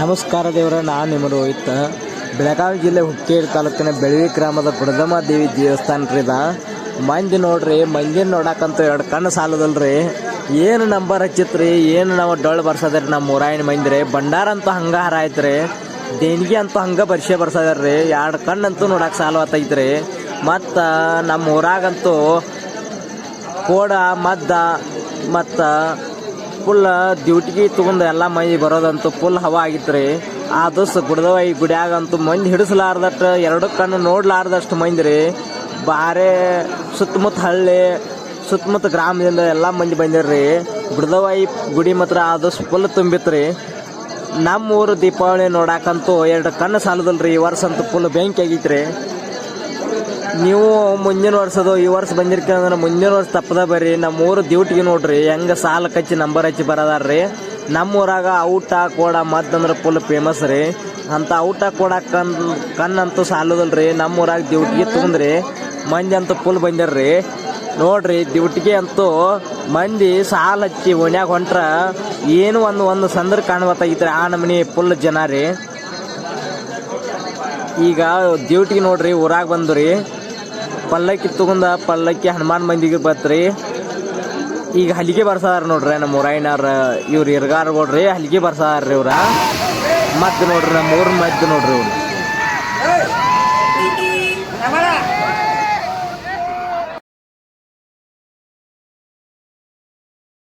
ನಮಸ್ಕಾರ ದೇವರ, ನಾನು ನಿಮ್ಮ ರೋಹಿತ್. ಬೆಳಗಾವಿ ಜಿಲ್ಲೆ ಹುಕ್ಕೇರಿ ತಾಲೂಕಿನ ಬೆಳವಿ ಗ್ರಾಮದ ಬುಡದಮ್ಮ ದೇವಿ ದೇವಸ್ಥಾನ ರೀ ಇದ. ಮಂದಿ ನೋಡ್ರಿ ಮಂದಿನ ನೋಡಕ್ಕಂತೂ ಎರಡು ಕಣ್ಣು ಸಾಲದಲ್ರಿ. ಏನು ನಂಬರ್ ಹಚ್ಚಿತ್ರಿ, ಏನು ನಾವು ಡೊಳ್ಳು ಬರ್ಸದ್ರಿ ನಮ್ಮ ಊರಾಯಿನ ಮಂದಿ ರೀ. ಭಂಡಾರ ಅಂತೂ ಹಂಗ ಹಾರ ಐತ್ರಿ ದೇಣಿಗೆ ಅಂತೂ ಹಂಗ ಬರ್ಸೆ ರೀ ಎರಡು ಕಣ್ಣಂತೂ ನೋಡಕ್ಕೆ ಸಾಲು ಆತೈತ್ರಿ ಮತ್ತು ನಮ್ಮ ಊರಾಗಂತೂ ಕೋಡ, ಮದ್ದ, ಮತ್ತು ಫುಲ್ ಡ್ಯೂಟಿಗೆ ತೊಗೊಂಡು ಎಲ್ಲ ಮೈ ಬರೋದಂತೂ ಫುಲ್ ಹವಾ ಆಗಿತ್ತು ರೀ ಆ ದಸ್ ಗುಡ್ದವ ಈ ಗುಡಿಯಾಗಂತೂ ಮಂದಿ ಹಿಡಿಸಲಾರ್ದಷ್ಟು, ಎರಡು ಕಣ್ಣು ನೋಡ್ಲಾರ್ದಷ್ಟು ಮಂದಿ ರೀ ಬಾರೆ ಸುತ್ತಮುತ್ತ ಹಳ್ಳಿ, ಸುತ್ತಮುತ್ತ ಗ್ರಾಮದಿಂದ ಎಲ್ಲ ಮಂದಿ ಬಂದಿರ್ರಿ. ಗುಡ್ದವ ಈ ಗುಡಿ ಮಾತ್ರ ಆ ದಿವಸ ಫುಲ್ ತುಂಬಿತ್ತು ರೀ ನಮ್ಮ ಊರು ದೀಪಾವಳಿ ನೋಡಾಕಂತೂ ಎರಡು ಕಣ್ಣು ಸಾಲದಲ್ರಿ ಈ ವರ್ಷ ಅಂತೂ ಫುಲ್ ಬೆಂಕಿ ಆಗೈತ್ರಿ. ನೀವು ಮುಂದಿನ ವರ್ಷದು ಈ ವರ್ಷ ಬಂದಿರ್ತೀರ ಅಂದ್ರೆ ಮುಂದಿನ ವರ್ಷ ತಪ್ಪದ ಬರ್ರಿ. ನಮ್ಮ ಊರು ಡ್ಯೂಟಿಗೆ ನೋಡ್ರಿ. ಹೆಂಗ ಸಾಲ ಕಚ್ಚಿ ನಂಬರ್ ಹಚ್ಚಿ ಬರದಾರ್ರಿ ನಮ್ಮ ಊರಾಗ ಔಟ ಕೋಡ ಮದ್ದು ಅಂದ್ರೆ ಫುಲ್ ಫೇಮಸ್ ರೀ. ಅಂತ ಔಟ ಕೋಡ ಕಣ್, ಕಣ್ಣಂತೂ ಸಾಲದಲ್ರಿ ನಮ್ಮ ಊರಾಗ ಡ್ಯೂಟಿಗೆ ತಗೊಂಡ್ರಿ. ಮಂದಿ ಅಂತೂ ಫುಲ್ ಬಂದಿರ್ರಿ ನೋಡ್ರಿ ಡ್ಯೂಟಿಗೆ ಅಂತೂ ಮಂದಿ ಸಾಲ ಹಚ್ಚಿ ಓಣ್ಯಾಗ ಹೊಂಟ್ರ. ಏನು ಒಂದು ಒಂದು ಸಂದ್ರ ಕಾಣ್ಬತ್ತಾಗಿತ್ತು ಆ ನಮನಿ ಫುಲ್ ಜನ ರೀ. ಈಗ ಡ್ಯೂಟಿಗೆ ನೋಡ್ರಿ ಊರಾಗ ಬಂದ್ರಿ ಪಲ್ಲಕ್ಕಿ ತಗೊಂಡ ಪಲ್ಲಕ್ಕಿ ಹನುಮಾನ್ ಮಂದಿಗೆ ಬತ್ರಿ ಈಗ ಹಲಿಗೆ ಬರ್ಸಾರ ನೋಡ್ರಿ ನಮ್ಮ ಊರಾಯಿನವ್ರ ಇವ್ರು ಇರ್ಗಾರ್ ನೋಡ್ರಿ, ಹಲಿಗೆ ಬರ್ಸಾರ ಇವ್ರ. ಮದ್ದು ನೋಡ್ರಿ ನಮ್ಮ ಊರ್ ಮದ್ದು ನೋಡ್ರಿ ಇವ್ರು.